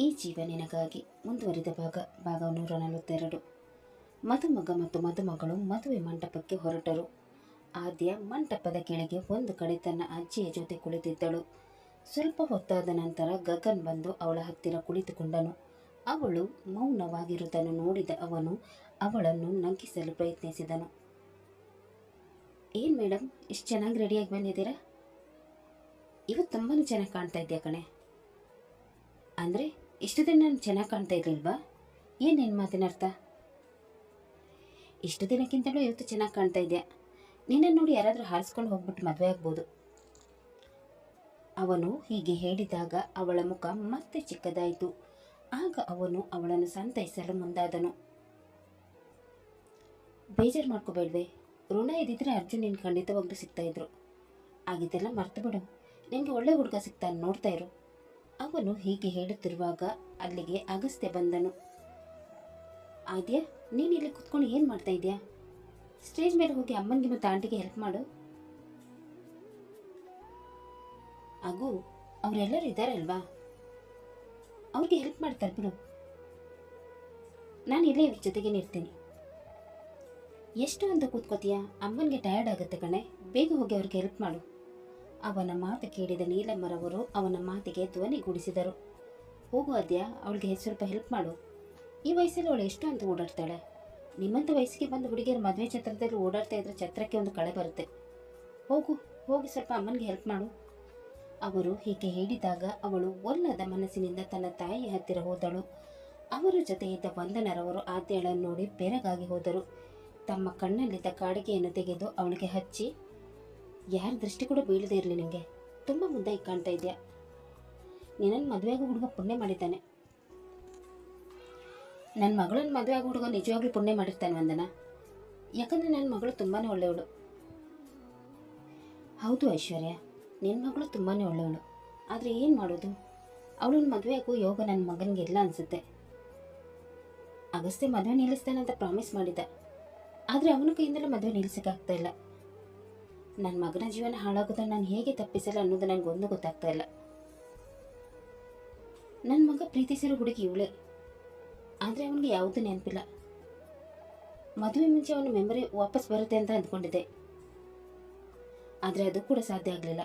ಈ ಜೀವ ನಿನಗಾಗಿ ಮುಂದುವರಿದ ಭಾಗ ಭಾಗ ನೂರ ನಲವತ್ತೆರಡು ಮದುಮಗ ಮತ್ತು ಮದುಮಗಳು ಮದುವೆ ಮಂಟಪಕ್ಕೆ ಹೊರಟರು. ಆದ್ಯ ಮಂಟಪದ ಕೆಳಗೆ ಒಂದು ಕಡೆ ತನ್ನ ಅಜ್ಜಿಯ ಜೊತೆ ಕುಳಿತಿದ್ದಳು. ಸ್ವಲ್ಪ ಹೊತ್ತಾದ ನಂತರ ಗಗನ್ ಬಂದು ಅವಳ ಹತ್ತಿರ ಕುಳಿತುಕೊಂಡನು. ಅವಳು ಮೌನವಾಗಿರುವುದನ್ನು ನೋಡಿದ ಅವನು ಅವಳನ್ನು ನಗಿಸಲು ಪ್ರಯತ್ನಿಸಿದನು. ಏನು ಮೇಡಮ್ ಇಷ್ಟು ಚೆನ್ನಾಗಿ ರೆಡಿಯಾಗಿ ಬಂದಿದ್ದೀರಾ? ಇವತ್ತು ತುಂಬಾ ಚೆನ್ನಾಗಿ ಕಾಣ್ತಾ ಇದೆಯಾ ಕಣೆ? ಅಂದರೆ ಇಷ್ಟು ದಿನ ನಾನು ಚೆನ್ನಾಗಿ ಕಾಣ್ತಾ ಇರಲಿಲ್ವಾ? ಏನೇನು ಮಾತಿನ ಅರ್ಥ? ಇಷ್ಟು ದಿನಕ್ಕಿಂತಲೂ ಇವತ್ತು ಚೆನ್ನಾಗಿ ಕಾಣ್ತಾ ಇದೆಯಾ? ನಿನ್ನನ್ನು ನೋಡಿ ಯಾರಾದರೂ ಹಾರಿಸ್ಕೊಂಡು ಹೋಗ್ಬಿಟ್ಟು ಮದುವೆ ಆಗ್ಬೋದು. ಅವನು ಹೀಗೆ ಹೇಳಿದಾಗ ಅವಳ ಮುಖ ಮತ್ತೆ ಚಿಕ್ಕದಾಯಿತು. ಆಗ ಅವನು ಅವಳನ್ನು ಸಂತೈಸಲು ಮುಂದಾದನು. ಬೇಜಾರು ಮಾಡ್ಕೋಬೇಡ್ವೆ. ಋಣ ಇದ್ದಿದ್ರೆ ಅರ್ಜುನ್ ನೀನು ಖಂಡಿತವಾಗ್ಲೂ ಸಿಗ್ತಾಯಿದ್ರು ಆಗಿದ್ದೆಲ್ಲ ಮರ್ತು ಬಿಡು ನಿನಗೆ ಒಳ್ಳೆ ಹುಡುಗ ಸಿಗ್ತಾನೆ ನೋಡ್ತಾ ಇರು. ಅವನು ಹೀಗೆ ಹೇಳುತ್ತಿರುವಾಗ ಅಲ್ಲಿಗೆ ಅಗಸ್ತ್ಯ ಬಂದನು. ಆದ್ಯ ನೀನು ಇಲ್ಲಿ ಕುತ್ಕೊಂಡು ಏನು ಮಾಡ್ತಾ ಇದೆಯಾ? ಸ್ಟೇಜ್ ಮೇಲೆ ಹೋಗಿ ಅಮ್ಮನಿಗೆ ಮತ್ತು ಆಂಟಿಗೆ ಹೆಲ್ಪ್ ಮಾಡು. ಅಗು ಅವರೆಲ್ಲರೂ ಇದ್ದಾರಲ್ವಾ ಅವ್ರಿಗೆ ಹೆಲ್ಪ್ ಮಾಡ್ತಾರೆ ಬಿಡು ನಾನು ಇಲ್ಲೇ ಇವ್ರ ಜೊತೆಗೆ ಇರ್ತೀನಿ. ಎಷ್ಟು ಅಂತ ಕೂತ್ಕೋತೀಯಾ? ಅಮ್ಮನಿಗೆ ಟಯರ್ಡ್ ಆಗುತ್ತೆ ಕಣೆ. ಬೇಗ ಹೋಗಿ ಅವ್ರಿಗೆ ಹೆಲ್ಪ್ ಮಾಡು. ಅವನ ಮಾತು ಕೇಳಿದ ನೀಲಮ್ಮರವರು ಅವನ ಮಾತಿಗೆ ಧ್ವನಿಗೂಡಿಸಿದರು ಹೋಗು ಅದ್ಯ, ಅವಳಿಗೆ ಸ್ವಲ್ಪ ಹೆಲ್ಪ್ ಮಾಡು. ಈ ವಯಸ್ಸಲ್ಲಿ ಅವಳು ಎಷ್ಟು ಅಂತ ಓಡಾಡ್ತಾಳೆ? ನಿಮ್ಮಂಥ ವಯಸ್ಸಿಗೆ ಬಂದು ಹುಡುಗಿಯರು ಮದುವೆ ಛತ್ರದಲ್ಲಿ ಓಡಾಡ್ತಾ ಇದ್ರೆ ಛತ್ರಕ್ಕೆ ಒಂದು ಕಳೆ ಬರುತ್ತೆ. ಹೋಗು, ಹೋಗಿ ಸ್ವಲ್ಪ ಅಮ್ಮನಿಗೆ ಹೆಲ್ಪ್ ಮಾಡು. ಅವರು ಹೀಗೆ ಹೇಳಿದಾಗ ಅವಳು ಒಲ್ಲದ ಮನಸ್ಸಿನಿಂದ ತನ್ನ ತಾಯಿಯ ಹತ್ತಿರ ಹೋದಳು. ಅವರ ಜೊತೆ ಇದ್ದ ವಂದನರವರು ಆದ್ಯಳನ್ನು ನೋಡಿ ಬೆರಗಾಗಿ ಹೋದರು. ತಮ್ಮ ಕಣ್ಣಲ್ಲಿದ್ದ ಕಾಡಿಗೆಯನ್ನು ತೆಗೆದು ಅವಳಿಗೆ ಹಚ್ಚಿ ಯಾರ ದೃಷ್ಟಿ ಕೂಡ ಬೀಳದೇ ಇರಲಿ ನಿನಗೆ ತುಂಬ ಮುದ್ದಾಗಿ ಕಾಣ್ತಾ ಇದೆಯಾ ನಿನ್ನನ್ನು ಮದುವೆಯಾಗಿ ಹುಡುಗ ಪುಣ್ಯ ಮಾಡಿದ್ದಾನೆ. ನನ್ನ ಮಗಳನ್ನು ಮದುವೆ ಆಗೋ ಹುಡುಗ ನಿಜವಾಗ್ಲೂ ಪುಣ್ಯ ಮಾಡಿರ್ತಾನೆ ವಂದನ. ಯಾಕಂದರೆ ನನ್ನ ಮಗಳು ತುಂಬಾ ಒಳ್ಳೆಯವಳು. ಹೌದು ಐಶ್ವರ್ಯ ನಿನ್ನ ಮಗಳು ತುಂಬಾ ಒಳ್ಳೆಯವಳು. ಆದರೆ ಏನು ಮಾಡೋದು? ಅವಳನ್ನ ಮದುವೆ ಆಗೋ ಯೋಗ ನನ್ನ ಮಗನಿಗೆ ಇಲ್ಲ ಅನಿಸುತ್ತೆ. ಅಗಸ್ತೆ ಮದುವೆ ನಿಲ್ಲಿಸ್ತಾನೆ ಅಂತ ಪ್ರಾಮಿಸ್ ಮಾಡಿದ್ದ. ಆದರೆ ಅವನ ಕೈಯಿಂದಲೂ ಮದುವೆ ನಿಲ್ಲಿಸೋಕ್ಕಾಗ್ತಾ ಇಲ್ಲ. ನನ್ನ ಮಗನ ಜೀವನ ಹಾಳಾಗೋದನ್ನು ನಾನು ಹೇಗೆ ತಪ್ಪಿಸಲ್ಲ ಅನ್ನೋದು ನನಗೆ ಒಂದು ಗೊತ್ತಾಗ್ತಾ ಇಲ್ಲ. ನನ್ನ ಮಗ ಪ್ರೀತಿಸಿರೋ ಹುಡುಗಿ ಇವಳೇ. ಆದರೆ ಅವನಿಗೆ ಯಾವುದೂ ನೆನಪಿಲ್ಲ. ಮದುವೆ ಮುಂಚೆ ಅವನ ಮೆಮೊರಿ ವಾಪಸ್ ಬರುತ್ತೆ ಅಂತ ಅಂದ್ಕೊಂಡಿದ್ದೆ. ಆದರೆ ಅದು ಕೂಡ ಸಾಧ್ಯ ಆಗಲಿಲ್ಲ.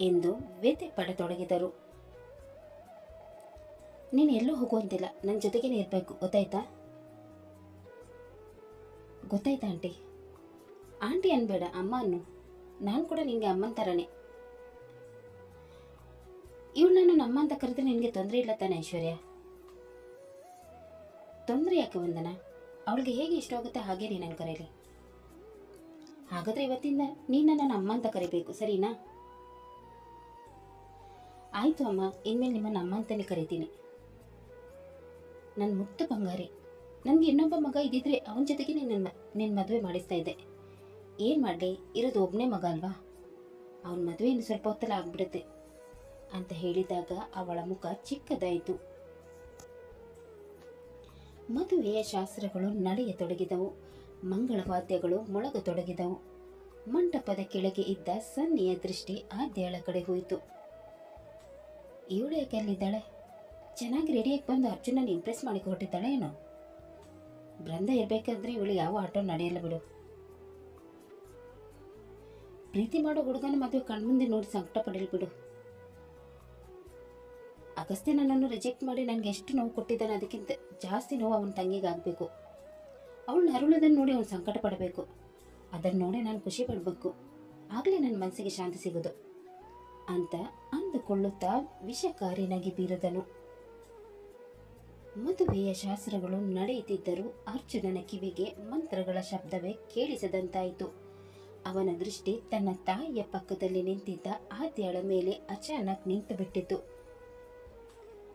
ಎಂದು ವ್ಯಥೆ ಪಡತೊಡಗಿದರು. ನೀನು ಎಲ್ಲೂ ಹೋಗುವಂತಿಲ್ಲ ನನ್ನ ಜೊತೆಗೇನೆ ಇರಬೇಕು. ಗೊತ್ತಾಯ್ತಾ? ಗೊತ್ತಾಯ್ತಾ, ಆಂಟಿ? ಆಂಟಿ ಅನ್ಬೇಡ ಅಮ್ಮ ಅನ್ನು ನಾನು ಕೂಡ ನಿನಗೆ ಅಮ್ಮನ ಥರನೇ ಇವಳು ನಾನು ನಮ್ಮ ಅಂತ ಕರೆದ್ರೆ ನಿನಗೆ ತೊಂದರೆ ಇಲ್ಲ ತಾನೆ ಐಶ್ವರ್ಯ? ತೊಂದರೆ ಯಾಕೆ ವಂದನ? ಅವಳಿಗೆ ಹೇಗೆ ಇಷ್ಟ ಆಗುತ್ತೆ ಹಾಗೆ ನೀನನ್ನು ಕರೀಲಿ. ಹಾಗಾದ್ರೆ ಇವತ್ತಿಂದ ನೀನು ನನ್ನ ಅಮ್ಮ ಅಂತ ಕರಿಬೇಕು, ಸರಿನಾ? ಆಯಿತು ಅಮ್ಮ, ಇನ್ಮೇಲೆ ನಿಮ್ಮನ್ನು ಅಮ್ಮ ಅಂತಲೇ ಕರಿತೀನಿ. ನನ್ನ ಮುತ್ತು ಬಂಗಾರಿ. ನನಗೆ ಇನ್ನೊಬ್ಬ ಮಗ ಇದ್ದಿದ್ರೆ ಅವನ ಜೊತೆಗೆ ನಿನ್ನ ನಿನ್ನ ಮದುವೆ ಮಾಡಿಸ್ತಾ ಇದ್ದೆ. ಏನು ಮಾಡಲಿ? ಇರೋದು ಒಬ್ಬನೇ ಮಗ ಅಲ್ವಾ? ಅವನ ಮದುವೆ ಇನ್ನು ಸ್ವಲ್ಪ ಹೊತ್ತಲ್ಲ ಆಗ್ಬಿಡುತ್ತೆ ಅಂತ ಹೇಳಿದಾಗ ಅವಳ ಮುಖ ಚಿಕ್ಕದಾಯಿತು. ಮದುವೆಯ ಶಾಸ್ತ್ರಗಳು ನಡೆಯತೊಡಗಿದವು. ಮಂಗಳವಾದ್ಯಗಳು ಮೊಳಗತೊಡಗಿದವು. ಮಂಟಪದ ಕೆಳಗೆ ಇದ್ದ ಸನ್ನಿಯ ದೃಷ್ಟಿ ಆದ್ಯಳ ಕಡೆ ಹೋಯಿತು. ಇವಳು ಯಾಕೆ ಅಲ್ಲಿದ್ದಾಳೆ ಚೆನ್ನಾಗಿ ರೆಡಿಯಾಗಿ ಬಂದು ಅರ್ಜುನನ ಇಂಪ್ರೆಸ್ ಮಾಡಿಕೊಟ್ಟಿದ್ದಾಳೆ ಏನೋ ಬೃಂದ ಇರಬೇಕಾದ್ರೆ ಇವಳು ಯಾವ ಆಟೋ ನಡೆಯಲ್ಲ ಬಿಡು. ಪ್ರೀತಿ ಮಾಡೋ ಹುಡುಗನ ಮದುವೆ ಕಣ್ಮುಂದೆ ನೋಡಿ ಸಂಕಟ ಪಡೀಲಿ ಬಿಡು. ಅಗಸ್ತ್ಯ ನನ್ನನ್ನು ರಿಜೆಕ್ಟ್ ಮಾಡಿ ನನಗೆ ಎಷ್ಟು ನೋವು ಕೊಟ್ಟಿದ್ದಾನೆ ಅದಕ್ಕಿಂತ ಜಾಸ್ತಿ ನೋವು ಅವನ ತಂಗಿಗೆ ಆಗಬೇಕು. ಅವಳು ನರುಳೋದನ್ನು ನೋಡಿ ಅವನು ಸಂಕಟ ಪಡಬೇಕು. ಅದನ್ನು ನೋಡಿ ನಾನು ಖುಷಿ ಪಡಬೇಕು. ಆಗಲೇ ನನ್ನ ಮನಸ್ಸಿಗೆ ಶಾಂತಿ ಸಿಗೋದು ಅಂತ ಅಂದುಕೊಳ್ಳುತ್ತಾ ವಿಷಕಾರಿನಾಗಿ ಬೀರದನು. ಮದುವೆಯ ಶಾಸ್ತ್ರಗಳು ನಡೆಯುತ್ತಿದ್ದರೂ ಅರ್ಜುನನ ಕಿವಿಗೆ ಮಂತ್ರಗಳ ಶಬ್ದವೇ ಕೇಳಿಸದಂತಾಯಿತು. ಅವನ ದೃಷ್ಟಿ ತನ್ನ ತಾಯಿಯ ಪಕ್ಕದಲ್ಲಿ ನಿಂತಿದ್ದ ಆದ್ಯಳ ಮೇಲೆ ಅಚಾನಕ್ ನಿಂತು ಬಿಟ್ಟಿತು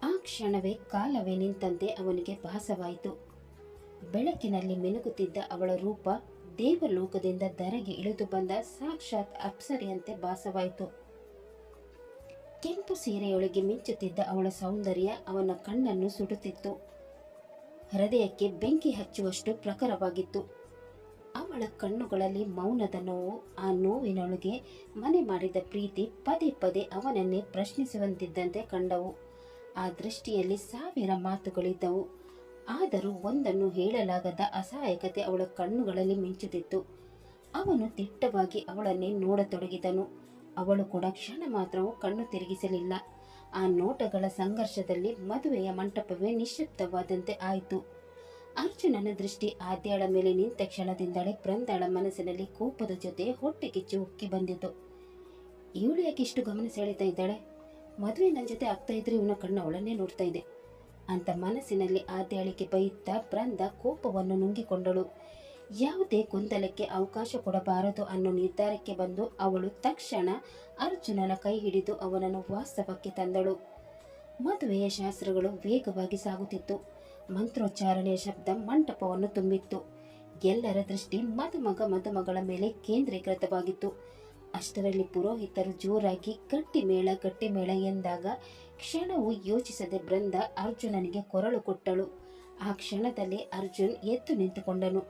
ಆ ಕ್ಷಣವೇ ಕಾಲವೇ ನಿಂತಂತೆ ಅವನಿಗೆ ಭಾಸವಾಯಿತು. ಬೆಳಕಿನಲ್ಲಿ ಮಿನುಗುತ್ತಿದ್ದ ಅವಳ ರೂಪ ದೇವಲೋಕದಿಂದ ಧರೆಗೆ ಇಳಿದು ಬಂದ ಸಾಕ್ಷಾತ್ ಅಪ್ಸರಿಯಂತೆ ಭಾಸವಾಯಿತು. ಕೆಂಪು ಸೀರೆಯೊಳಗೆ ಮಿಂಚುತ್ತಿದ್ದ ಅವಳ ಸೌಂದರ್ಯ ಅವನ ಕಣ್ಣನ್ನು ಸುಡುತ್ತಿತ್ತು. ಹೃದಯಕ್ಕೆ ಬೆಂಕಿ ಹಚ್ಚುವಷ್ಟು ಪ್ರಖರವಾಗಿತ್ತು. ಅವಳ ಕಣ್ಣುಗಳಲ್ಲಿ ಮೌನದ ನೋವು, ಆ ನೋವಿನೊಳಗೆ ಮನೆ ಮಾಡಿದ ಪ್ರೀತಿ ಪದೇ ಪದೇ ಅವನನ್ನೇ ಪ್ರಶ್ನಿಸುವಂತಿದ್ದಂತೆ ಕಂಡವು. ಆ ದೃಷ್ಟಿಯಲ್ಲಿ ಸಾವಿರ ಮಾತುಗಳಿದ್ದವು. ಆದರೂ ಒಂದನ್ನು ಹೇಳಲಾಗದ ಅಸಹಾಯಕತೆ ಅವಳ ಕಣ್ಣುಗಳಲ್ಲಿ ಮಿಂಚುತ್ತಿತ್ತು ಅವನು ದಿಟ್ಟವಾಗಿ ಅವಳನ್ನೇ ನೋಡತೊಡಗಿದನು. ಅವಳು ಕೂಡ ಕ್ಷಣ ಮಾತ್ರವೂ ಕಣ್ಣು ತಿರುಗಿಸಲಿಲ್ಲ. ಆ ನೋಟಗಳ ಸಂಘರ್ಷದಲ್ಲಿ ಮದುವೆಯ ಮಂಟಪವೇ ನಿಶ್ಶಬ್ದವಾದಂತೆ ಆಯಿತು. ಅರ್ಜುನನ ದೃಷ್ಟಿ ಆದ್ಯಾಳ ಮೇಲೆ ನಿಂತ ಕ್ಷಣದಿಂದಲೇ ಬೃಂದಾಳ ಮನಸ್ಸಿನಲ್ಲಿ ಕೋಪದ ಜೊತೆ ಹೊಟ್ಟೆ ಕಿಚ್ಚು ಉಕ್ಕಿ ಬಂದಿತು ಇವಳು ಯಾಕೆ ಇಷ್ಟು ಗಮನ ಸೆಳೀತಾ ಇದ್ದಾಳೆ? ಮದುವೆ ನನ್ನ ಜೊತೆ ಆಗ್ತಾ ಇದ್ರೆ ಇವನ ಕಣ್ಣು ಅವಳನ್ನೇ ನೋಡ್ತಾ ಇದೆ. ಅಂತ ಮನಸ್ಸಿನಲ್ಲಿ ಆದ್ಯಾಳಿಗೆ ಬೈಯುತ್ತಾ ಪ್ರಂದ ಕೋಪವನ್ನು ನುಂಗಿಕೊಂಡಳು. ಯಾವುದೇ ಗೊಂದಲಕ್ಕೆ ಅವಕಾಶ ಕೊಡಬಾರದು ಅನ್ನೋ ನಿರ್ಧಾರಕ್ಕೆ ಬಂದು ಅವಳು ತಕ್ಷಣ ಅರ್ಜುನನ ಕೈ ಹಿಡಿದು ಅವನನ್ನು ವಾಸ್ತವಕ್ಕೆ ತಂದಳು. ಮದುವೆಯ ಶಾಸ್ತ್ರಗಳು ವೇಗವಾಗಿ ಸಾಗುತ್ತಿತ್ತು. ಮಂತ್ರೋಚ್ಚಾರಣೆಯ ಶಬ್ದ ಮಂಟಪವನ್ನು ತುಂಬಿತ್ತು. ಎಲ್ಲರ ದೃಷ್ಟಿ ಮದುಮಗ ಮದುಮಗಳ ಮೇಲೆ ಕೇಂದ್ರೀಕೃತವಾಗಿತ್ತು. ಅಷ್ಟರಲ್ಲಿ ಪುರೋಹಿತರು ಜೋರಾಗಿ ಗಟ್ಟಿ ಮೇಳ ಗಟ್ಟಿ ಮೇಳ ಎಂದಾಗ ಕ್ಷಣವು ಯೋಚಿಸದೆ ಬೃಂದ ಅರ್ಜುನನಿಗೆ ಕೊರಳು ಕೊಟ್ಟಳು. ಆ ಕ್ಷಣದಲ್ಲಿ ಅರ್ಜುನ್ ಎದ್ದು ನಿಂತುಕೊಂಡನು.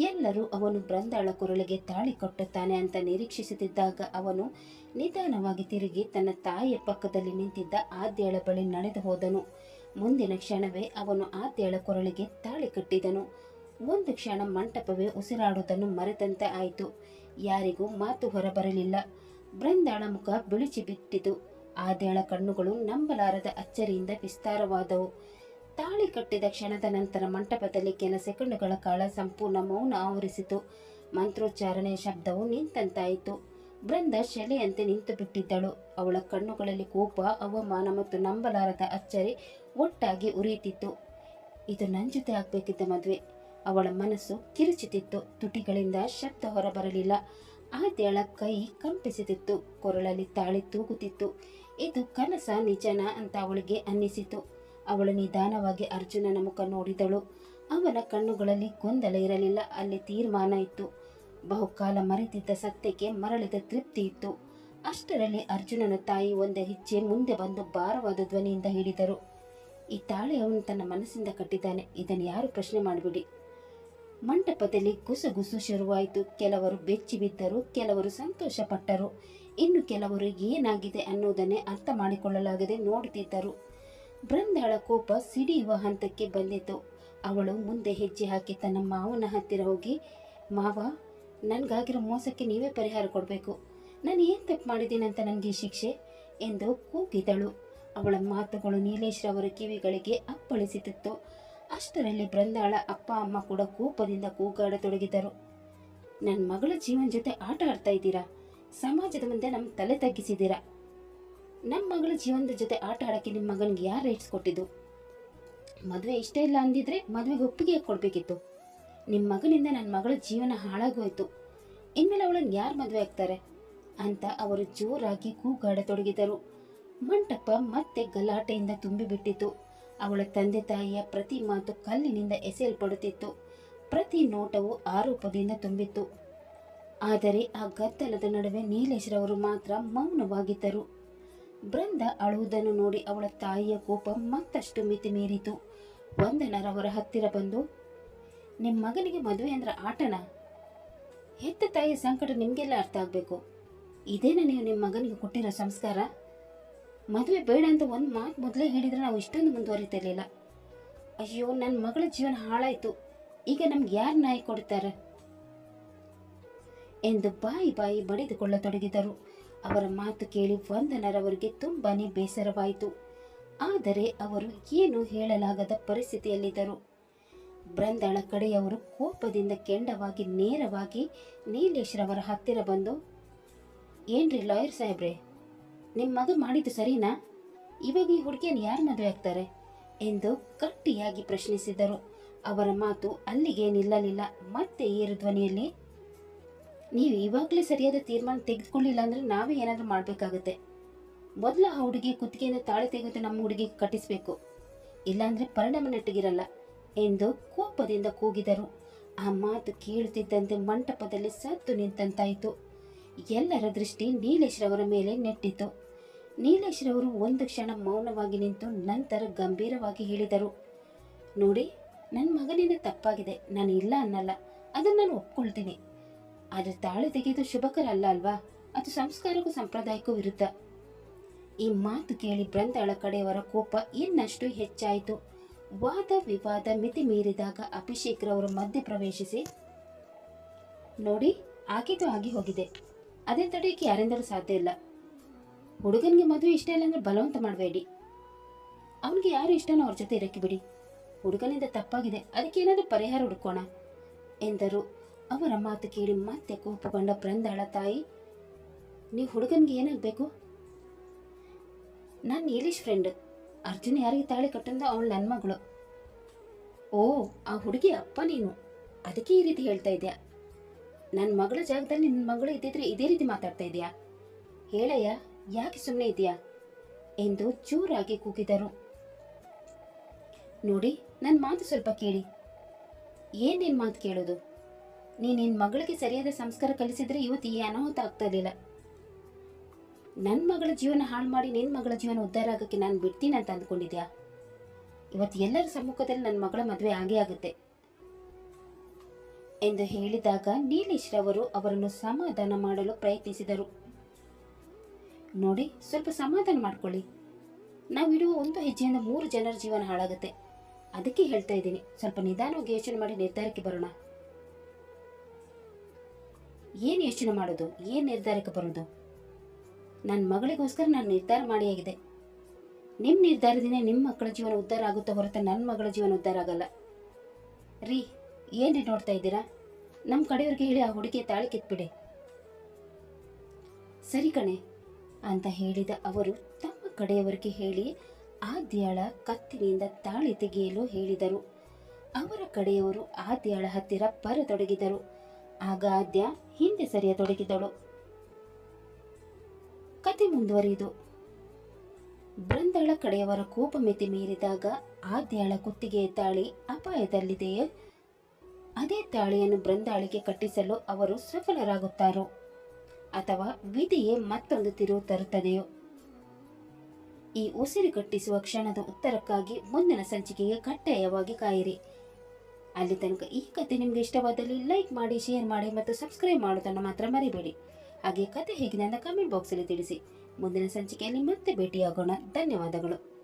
ಎಲ್ಲರೂ ಅವನು ಬೃಂದಾಳ ಕೊರಳಿಗೆ ತಾಳಿ ಕಟ್ಟುತ್ತಾನೆ ಅಂತ ನಿರೀಕ್ಷಿಸುತ್ತಿದ್ದಾಗ ಅವನು ನಿಧಾನವಾಗಿ ತಿರುಗಿ ತನ್ನ ತಾಯಿಯ ಪಕ್ಕದಲ್ಲಿ ನಿಂತಿದ್ದ ಆದ್ಯಳ ಬಳಿ ನಡೆದು ಹೋದನು. ಮುಂದಿನ ಕ್ಷಣವೇ ಅವನು ಆದ್ಯಳ ಕೊರಳಿಗೆ ತಾಳಿ ಕಟ್ಟಿದನು. ಒಂದು ಕ್ಷಣ ಮಂಟಪವೇ ಉಸಿರಾಡುವುದನ್ನು ಮರೆತಂತೆ ಆಯಿತು. ಯಾರಿಗೂ ಮಾತು ಹೊರಬರಲಿಲ್ಲ. ಬೃಂದಾಳ ಮುಖ ಬಿಳಿಚಿ ಬಿಟ್ಟಿತು. ಆದ್ಯಳ ಕಣ್ಣುಗಳು ನಂಬಲಾರದ ಅಚ್ಚರಿಯಿಂದ ವಿಸ್ತಾರವಾದವು. ತಾಳಿ ಕಟ್ಟಿದ ಕ್ಷಣದ ನಂತರ ಮಂಟಪದಲ್ಲಿ ಕೆಲ ಸೆಕೆಂಡುಗಳ ಕಾಲ ಸಂಪೂರ್ಣ ಮೌನ ಆವರಿಸಿತು. ಮಂತ್ರೋಚ್ಚಾರಣೆಯ ಶಬ್ದವು ನಿಂತಂತಾಯಿತು. ಬೃಂದ ಶೆಲೆಯಂತೆ ನಿಂತು ಬಿಟ್ಟಿದ್ದಳು ಅವಳ ಕಣ್ಣುಗಳಲ್ಲಿ ಕೋಪ ಅವಮಾನ ಮತ್ತು ನಂಬಲಾರದ ಅಚ್ಚರಿ ಒಟ್ಟಾಗಿ ಉರಿಯುತ್ತಿತ್ತು. ಇದು ನನ್ನ ಜೊತೆ ಆಗಬೇಕಿದ್ದ ಮದುವೆ. ಅವಳ ಮನಸ್ಸು ಕಿರುಚಿತಿತ್ತು ತುಟಿಗಳಿಂದ ಶಬ್ದ ಹೊರಬರಲಿಲ್ಲ. ಆದ್ಯಳ ಕೈ ಕಂಪಿಸುತ್ತಿತ್ತು ಕೊರಳಲ್ಲಿ ತಾಳಿ ತೂಗುತ್ತಿತ್ತು. ಇದು ಕನಸ ನಿಜನ ಅಂತ ಅವಳಿಗೆ ಅನ್ನಿಸಿತು. ಅವಳು ನಿಧಾನವಾಗಿ ಅರ್ಜುನನ ಮುಖ ನೋಡಿದಳು. ಅವನ ಕಣ್ಣುಗಳಲ್ಲಿ ಗೊಂದಲ ಇರಲಿಲ್ಲ. ಅಲ್ಲಿ ತೀರ್ಮಾನ ಇತ್ತು. ಬಹುಕಾಲ ಮರೆತಿದ್ದ ಸತ್ಯಕ್ಕೆ ಮರಳಿದ ತೃಪ್ತಿ ಇತ್ತು. ಅಷ್ಟರಲ್ಲಿ ಅರ್ಜುನನ ತಾಯಿ ಒಂದು ಹೆಜ್ಜೆ ಮುಂದೆ ಬಂದು ಭಾರವಾದ ಧ್ವನಿಯಿಂದ ಹೇಳಿದರು, ಈ ತಾಳೆ ಅವನು ತನ್ನ ಮನಸ್ಸಿಂದ ಕಟ್ಟಿದ್ದಾನೆ. ಇದನ್ನು ಯಾರು ಪ್ರಶ್ನೆ ಮಾಡಬೇಡಿ. ಮಂಟಪದಲ್ಲಿ ಗುಸುಗುಸು ಶುರುವಾಯಿತು. ಕೆಲವರು ಬೆಚ್ಚಿ ಬಿದ್ದರು, ಕೆಲವರು ಸಂತೋಷಪಟ್ಟರು. ಇನ್ನು ಕೆಲವರು ಏನಾಗಿದೆ ಅನ್ನೋದನ್ನೇ ಅರ್ಥ ಮಾಡಿಕೊಳ್ಳಲಾಗದೆ ನೋಡುತ್ತಿದ್ದರು ಬೃಂದಾಳ ಕೋಪ ಸಿಡಿಯುವ ಹಂತಕ್ಕೆ ಬಂದಿತು. ಅವಳು ಮುಂದೆ ಹೆಜ್ಜೆ ಹಾಕಿ ತನ್ನ ಮಾವನ ಹತ್ತಿರ ಹೋಗಿ, ಮಾವ, ನನಗಾಗಿರೋ ಮೋಸಕ್ಕೆ ನೀವೇ ಪರಿಹಾರ ಕೊಡಬೇಕು. ನಾನು ಏನು ತಪ್ಪು ಮಾಡಿದ್ದೀನಂತ ನನಗೆ ಶಿಕ್ಷೆ? ಎಂದು ಕೂಗಿದಳು. ಅವಳ ಮಾತುಗಳು ನೀಲೇಶ್ರವರ ಕಿವಿಗಳಿಗೆ ಅಪ್ಪಳಿಸುತ್ತಿತ್ತು ಅಷ್ಟರಲ್ಲಿ ಬೃಂದಾಳ ಅಪ್ಪ, ಅಮ್ಮ ಕೂಡ ಕೋಪದಿಂದ ಕೂಗಾಡತೊಡಗಿದರು. ನನ್ನ ಮಗಳ ಜೀವನ ಜೊತೆ ಆಟ ಆಡ್ತಾ ಇದ್ದೀರಾ? ಸಮಾಜದ ಮುಂದೆ ನಮ್ಮ ತಲೆ ತಗ್ಗಿಸಿದ್ದೀರಾ? ನಮ್ಮ ಮಗಳ ಜೀವನದ ಜೊತೆ ಆಟ ಆಡೋಕ್ಕೆ ನಿಮ್ಮ ಮಗನಿಗೆ ಯಾರು ರೈಟ್ಸ್ ಕೊಟ್ಟಿದ್ದು? ಮದುವೆ ಇಷ್ಟ ಇಲ್ಲ ಅಂದಿದ್ರೆ ಮದುವೆಗೆ ಒಪ್ಪಿಗೆ ಕೊಡಬೇಕಿತ್ತು. ನಿಮ್ಮ ಮಗನಿಂದ ನನ್ನ ಮಗಳ ಜೀವನ ಹಾಳಾಗೋಯ್ತು. ಇನ್ಮೇಲೆ ಅವಳನ್ನು ಯಾರು ಮದುವೆ ಆಗ್ತಾರೆ? ಅಂತ ಅವರು ಜೋರಾಗಿ ಕೂಗಾಡತೊಡಗಿದರು ಮಂಟಪ ಮತ್ತೆ ಗಲಾಟೆಯಿಂದ ತುಂಬಿಬಿಟ್ಟಿತ್ತು. ಅವಳ ತಂದೆ ತಾಯಿಯ ಪ್ರತಿ ಮಾತು ಕಲ್ಲಿನಿಂದ ಎಸೆಯಲ್ಪಡುತ್ತಿತ್ತು. ಪ್ರತಿ ನೋಟವು ಆರೋಪದಿಂದ ತುಂಬಿತ್ತು. ಆದರೆ ಆ ಗದ್ದಲದ ನಡುವೆ ನೀಲೇಶ್ರವರು ಮಾತ್ರ ಮೌನವಾಗಿದ್ದರು. ಬೃಂದ ಅಳುವುದನ್ನು ನೋಡಿ ಅವಳ ತಾಯಿಯ ಕೋಪ ಮತ್ತಷ್ಟು ಮಿತಿ ಮೀರಿತು. ವಂದನರವರ ಹತ್ತಿರ ಬಂದು ನಿಮ್ಮ ಮಗನಿಗೆ ಮದುವೆ ಅಂದ್ರೆ ಆಟನ? ಹೆತ್ತ ತಾಯಿಯ ಸಂಕಟ ನಿಮಗೆಲ್ಲ ಅರ್ಥ ಆಗಬೇಕು. ಇದೇನ ನೀವು ನಿಮ್ಮ ಮಗನಿಗೆ ಕೊಟ್ಟಿರೋ ಸಂಸ್ಕಾರ? ಮದುವೆ ಬೇಡ ಅಂತ ಒಂದು ಮಾತು ಮೊದಲೇ ಹೇಳಿದ್ರೆ ನಾವು ಇಷ್ಟೊಂದು ಮುಂದುವರಿತಿರ್ಲಿಲ್ಲ. ಅಯ್ಯೋ ನನ್ನ ಮಗಳ ಜೀವನ ಹಾಳಾಯಿತು. ಈಗ ನಮ್ಗೆ ಯಾರು ನಾಯಿ ಕೊಡ್ತಾರೆ? ಎಂದು ಬಾಯಿ ಬಾಯಿ ಬಡಿದುಕೊಳ್ಳತೊಡಗಿದರು. ಅವರ ಮಾತು ಕೇಳಿ ವಂದನರವರಿಗೆ ತುಂಬಾನೇ ಬೇಸರವಾಯಿತು. ಆದರೆ ಅವರು ಏನು ಹೇಳಲಾಗದ ಪರಿಸ್ಥಿತಿಯಲ್ಲಿದ್ದರು? ಬೃಂದಾಳ ಕಡೆಯವರು ಕೋಪದಿಂದ ಕೆಂಡವಾಗಿ ನೇರವಾಗಿ ನೀಲೇಶ್ರವರ ಹತ್ತಿರ ಬಂದು, ಏನ್ರಿ ಲಾಯರ್ ಸಾಹೇಬ್ರೆ ನಿಮ್ಮ ಮಗ ಮಾಡಿದ್ದು ಸರಿನಾ? ಇವಾಗ ಈ ಹುಡುಗಿಯನ್ನು ಯಾರು ಮದುವೆ ಆಗ್ತಾರೆ? ಎಂದು ಗಟ್ಟಿಯಾಗಿ ಪ್ರಶ್ನಿಸಿದರು. ಅವರ ಮಾತು ಅಲ್ಲಿಗೆ ನಿಲ್ಲಲಿಲ್ಲ. ಮತ್ತೆ ಏರು ಧ್ವನಿಯಲ್ಲಿ ನೀವು ಇವಾಗಲೇ ಸರಿಯಾದ ತೀರ್ಮಾನ ತೆಗೆದುಕೊಳ್ಳಿಲ್ಲ ಅಂದರೆ ನಾವೇ ಏನಾದರೂ ಮಾಡಬೇಕಾಗುತ್ತೆ. ಮೊದಲು ಆ ಹುಡುಗಿ ಕುತ್ತಿಗೆಯಿಂದ ತಾಳೆ ತೆಗೆದು ನಮ್ಮ ಹುಡುಗಿಗೆ ಕಟ್ಟಿಸಬೇಕು. ಇಲ್ಲಾಂದರೆ ಪರಿಣಾಮ ನೆಟ್ಟಗಿರಲ್ಲ. ಎಂದು ಕೋಪದಿಂದ ಕೂಗಿದರು. ಆ ಮಾತು ಕೇಳುತ್ತಿದ್ದಂತೆ ಮಂಟಪದಲ್ಲಿ ಸತ್ತು ನಿಂತಂತಾಯಿತು. ಎಲ್ಲರ ದೃಷ್ಟಿ ನೀಲೇಶ್ರವರ ಮೇಲೆ ನೆಟ್ಟಿತು. ನೀಲೇಶ್ರವರು ಒಂದು ಕ್ಷಣ ಮೌನವಾಗಿ ನಿಂತು ನಂತರ ಗಂಭೀರವಾಗಿ ಹೇಳಿದರು, ನೋಡಿ ನನ್ನ ಮಗನಿಂದ ತಪ್ಪಾಗಿದೆ. ನಾನು ಇಲ್ಲ ಅನ್ನಲ್ಲ. ಅದನ್ನು ನಾನು ಒಪ್ಕೊಳ್ತೀನಿ. ಆದರೆ ತಾಳೆ ತೆಗೆದು ಶುಭಕರ ಅಲ್ಲ ಅಲ್ವಾ? ಅದು ಸಂಸ್ಕಾರಕ್ಕೂ ಸಂಪ್ರದಾಯಕ್ಕೂ ವಿರುದ್ಧ. ಈ ಮಾತು ಕೇಳಿ ಬೃಂದಾಳ ಕಡೆಯವರ ಕೋಪ ಇನ್ನಷ್ಟು ಹೆಚ್ಚಾಯಿತು. ವಾದ ವಿವಾದ ಮಿತಿ ಮೀರಿದಾಗ ಅಭಿಷೇಕ್ರವರು ಮಧ್ಯೆ ಪ್ರವೇಶಿಸಿ, ನೋಡಿ ಆಗಿದ್ದು ಆಗಿ ಹೋಗಿದೆ. ಅದೇ ತಡೆಯಕ್ಕೆ ಯಾರಿಂದಲೂ ಸಾಧ್ಯ ಇಲ್ಲ. ಹುಡುಗನಿಗೆ ಮದುವೆ ಇಷ್ಟ ಇಲ್ಲ ಅಂದ್ರೆ ಬಲವಂತ ಮಾಡಬೇಡಿ. ಅವನಿಗೆ ಯಾರು ಇಷ್ಟನೋ ಅವ್ರ ಜೊತೆ ಇರಕ್ಕೆ ಬಿಡಿ. ಹುಡುಗನಿಂದ ತಪ್ಪಾಗಿದೆ. ಅದಕ್ಕೆ ಏನಾದರೂ ಪರಿಹಾರ ಹುಡುಕೋಣ ಎಂದರು. ಅವರ ಮಾತು ಕೇಳಿ ಮತ್ತೆ ಕೋಪಗೊಂಡ ಬೃಂದಾಳ ತಾಯಿ, ನೀವು ಹುಡುಗನಿಗೆ ಏನಾಗಬೇಕು? ನಾನು ನೀಲೀಶ್ ಫ್ರೆಂಡ್. ಅರ್ಜುನ್ ಯಾರಿಗೆ ತಾಳಿ ಕಟ್ಟಂದ ಅವಳು ನನ್ನ ಮಗಳು. ಓ, ಆ ಹುಡುಗಿ ಅಪ್ಪ ನೀನು. ಅದಕ್ಕೆ ಈ ರೀತಿ ಹೇಳ್ತಾ ಇದೆಯಾ? ನನ್ನ ಮಗಳ ಜಾಗದಲ್ಲಿ ನಿನ್ನ ಮಗಳು ಇದ್ದಿದ್ರೆ ಇದೇ ರೀತಿ ಮಾತಾಡ್ತಾ ಇದೆಯಾ? ಹೇಳಯ್ಯ, ಯಾಕೆ ಸುಮ್ಮನೆ ಇದೆಯಾ? ಎಂದು ಚೂರಾಗಿ ಕೂಗಿದರು. ನೋಡಿ ನನ್ನ ಮಾತು ಸ್ವಲ್ಪ ಕೇಳಿ. ಏನ್ ನಿನ್ ಮಾತು ಕೇಳೋದು? ನೀನ್ ನಿನ್ನ ಮಗಳಿಗೆ ಸರಿಯಾದ ಸಂಸ್ಕಾರ ಕಲಿಸಿದ್ರೆ ಇವತ್ತು ಈ ಅನಾಹುತ ಆಗ್ತಾ ಇರಲಿಲ್ಲ ನನ್ನ ಮಗಳ ಜೀವನ ಹಾಳು ಮಾಡಿ ನಿನ್ನ ಮಗಳ ಜೀವನ ಉದ್ಧಾರ ಆಗೋಕ್ಕೆ ನಾನು ಬಿಡ್ತೀನಿ ಅಂತ ಅಂದ್ಕೊಂಡಿದ್ಯಾ? ಇವತ್ತು ಎಲ್ಲರ ಸಮ್ಮುಖದಲ್ಲಿ ನನ್ನ ಮಗಳ ಮದುವೆ ಆಗೇ ಆಗುತ್ತೆ. ಎಂದು ಹೇಳಿದಾಗ ನೀಲೇಶ್ ರವರು ಅವರನ್ನು ಸಮಾಧಾನ ಮಾಡಲು ಪ್ರಯತ್ನಿಸಿದರು. ನೋಡಿ, ಸ್ವಲ್ಪ ಸಮಾಧಾನ ಮಾಡ್ಕೊಳ್ಳಿ. ನಾವಿಡುವ ಒಂದು ಹೆಜ್ಜೆಯಿಂದ ಮೂರು ಜನರ ಜೀವನ ಹಾಳಾಗುತ್ತೆ. ಅದಕ್ಕೆ ಹೇಳ್ತಾ ಇದ್ದೀನಿ, ಸ್ವಲ್ಪ ನಿಧಾನವಾಗಿ ಯೋಚನೆ ಮಾಡಿ ನಿರ್ಧಾರಕ್ಕೆ ಬರೋಣ. ಏನು ಯೋಚನೆ ಮಾಡೋದು? ಏನು ನಿರ್ಧಾರಕ್ಕೆ ಬರೋದು? ನನ್ನ ಮಗಳಿಗೋಸ್ಕರ ನಾನು ನಿರ್ಧಾರ ಮಾಡಿ ಆಗಿದೆ. ನಿಮ್ಮ ನಿರ್ಧಾರದಿಂದ ನಿಮ್ಮ ಮಕ್ಕಳ ಜೀವನ ಉದ್ಧಾರ ಆಗುತ್ತಾ ಹೊರತ ನನ್ನ ಮಗಳ ಜೀವನ ಉದ್ಧಾರ ಆಗಲ್ಲ. ರೀ ಏನು ನೋಡ್ತಾ ಇದ್ದೀರಾ? ನಮ್ಮ ಕಡೆಯವ್ರಿಗೆ ಹೇಳಿ ಆ ಹುಡುಗಿ ತಾಳಿ ಕಿತ್ಬಿಡಿ. ಸರಿ ಕಣೆ, ಅಂತ ಹೇಳಿದ ಅವರು ತಮ್ಮ ಕಡೆಯವರಿಗೆ ಹೇಳಿ ಆ ದ್ಯಾಳ ಕತ್ತಿನಿಂದ ತಾಳಿ ತೆಗೆಯಲು ಹೇಳಿದರು. ಅವರ ಕಡೆಯವರು ಆ ದ್ಯಾಳ ಹತ್ತಿರ ಬರತೊಡಗಿದರು ಆಗ ಆದ್ಯ ಹಿಂದೆ ಸರಿಯತೊಡಗಿದಳು ಕತೆ ಮುಂದುವರಿದು ಬೃಂದಾಳ ಕಡೆಯವರ ಕೋಪ ಮಿತಿ ಮೀರಿದಾಗ ಆದ್ಯಾಳ ಕುತ್ತಿಗೆಯ ತಾಳಿ ಅಪಾಯದಲ್ಲಿದೆಯೇ? ಅದೇ ತಾಳಿಯನ್ನು ಬೃಂದಾಳಿಗೆ ಕಟ್ಟಿಸಲು ಅವರು ಸಫಲರಾಗುತ್ತಾರೋ? ಅಥವಾ ವಿಧಿಯೇ ಮತ್ತೊಂದು ತಿರುವು ತರುತ್ತದೆಯೋ? ಈ ಉಸಿರು ಕಟ್ಟಿಸುವ ಕ್ಷಣದ ಉತ್ತರಕ್ಕಾಗಿ ಮುಂದಿನ ಸಂಚಿಕೆಗೆ ಕಡ್ಡಾಯವಾಗಿ ಕಾಯಿರಿ. ಅಲ್ಲಿ ತನಕ ಈ ಕತೆ ನಿಮಗೆ ಇಷ್ಟವಾದಲ್ಲಿ ಲೈಕ್ ಮಾಡಿ ಶೇರ್ ಮಾಡಿ ಮತ್ತು ಸಬ್ಸ್ಕ್ರೈಬ್ ಮಾಡೋದನ್ನು ಮಾತ್ರ ಮರಿಬೇಡಿ. ಹಾಗೆ ಕತೆ ಹೇಗಿದೆ ಅಂತ ಕಮೆಂಟ್ ಬಾಕ್ಸಲ್ಲಿ ತಿಳಿಸಿ. ಮುಂದಿನ ಸಂಚಿಕೆಯಲ್ಲಿ ಮತ್ತೆ ಭೇಟಿಯಾಗೋಣ. ಧನ್ಯವಾದಗಳು.